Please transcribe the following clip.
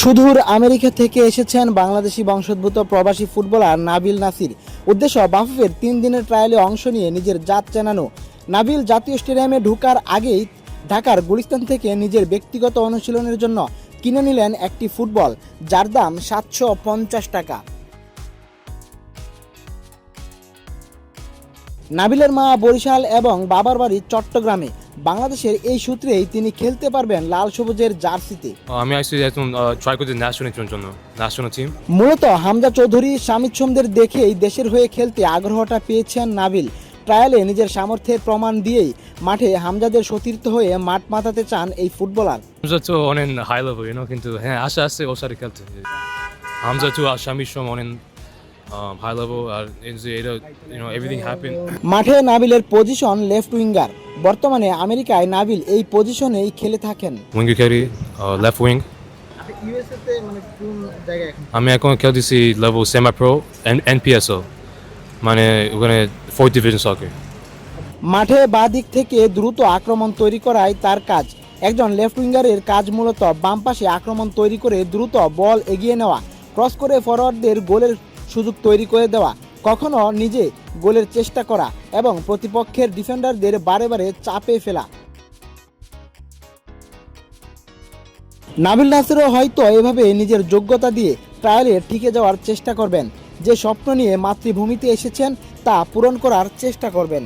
সুদূর আমেরিকা থেকে এসেছেন বাংলাদেশি বংশোদ্ভূত প্রবাসী ফুটবলার নাবিল নাসির। উদ্দেশ্য, বাফুফের তিন দিনের ট্রায়ালে অংশ নিয়ে নিজের জাত চেনানো। নাবিল জাতীয় স্টেডিয়ামে ঢোকার আগেই ঢাকার গুলিস্তান থেকে নিজের ব্যক্তিগত অনুশীলনের জন্য কিনে নিলেন একটি ফুটবল, যার দাম সাতশো পঞ্চাশ টাকা। নাবিলের মা বরিশাল এবং বাবার বাড়ি চট্টগ্রামে। বাংলাদেশের এই সূত্রেই তিনি খেলতে পারবেন লাল সবুজের জার্সিতে। আমি আসছি একদম ট্রাই করতে ন্যাশনাল টিমের জন্য ন্যাশনাল টিম মূলত হামজা চৌধুরী স্বামী সোমদের দেখেই দেশের হয়ে খেলতে আগ্রহটা পেয়েছেন নাবিল। ট্রায়ালে নিজের সামর্থ্যের প্রমাণ দিয়েই মাঠে হামজাদের সতীর্থ হয়ে মাঠ মাতাতে চান এই ফুটবলার। হামজা তো অনেক হাই লেভেল কিন্তু হ্যাঁ আশা আছে ওর সাথে খেলতে। হামজা তো আর স্বামীর সম অনেক আর ইউনো এভরিথিং মাঠে নাবিলের পজিশন লেফট উইঙ্গার বর্তমানে আমেরিকায় নাবিল এই পজিশনেই খেলে থাকেন। উইঙ্গ ক্যারি লেফট উইং আমি এখন খেলতেছি লেভেল সেমা প্রো এনপিএসও মানে ওখানে ফোর্থ ডিভিশন সকে মাঠে বাঁ দিক থেকে দ্রুত আক্রমণ তৈরি করাই তার কাজ। একজন লেফট উইঙ্গারের কাজ মূলত বাম পাশে আক্রমণ তৈরি করে দ্রুত বল এগিয়ে নেওয়া। ক্রস করে ফরওয়ার্ডদের গোলের সুযোগ তৈরি করে দেওয়া, কখনো নিজে গোলের চেষ্টা করা এবং প্রতিপক্ষের ডিফেন্ডারদের বারে বারে চাপে ফেলা। নাবিল নাসিরও হয়তো এভাবে নিজের যোগ্যতা দিয়ে ট্রায়ালে টিকে যাওয়ার চেষ্টা করবেন। যে স্বপ্ন নিয়ে মাতৃভূমিতে এসেছেন তা পূরণ করার চেষ্টা করবেন।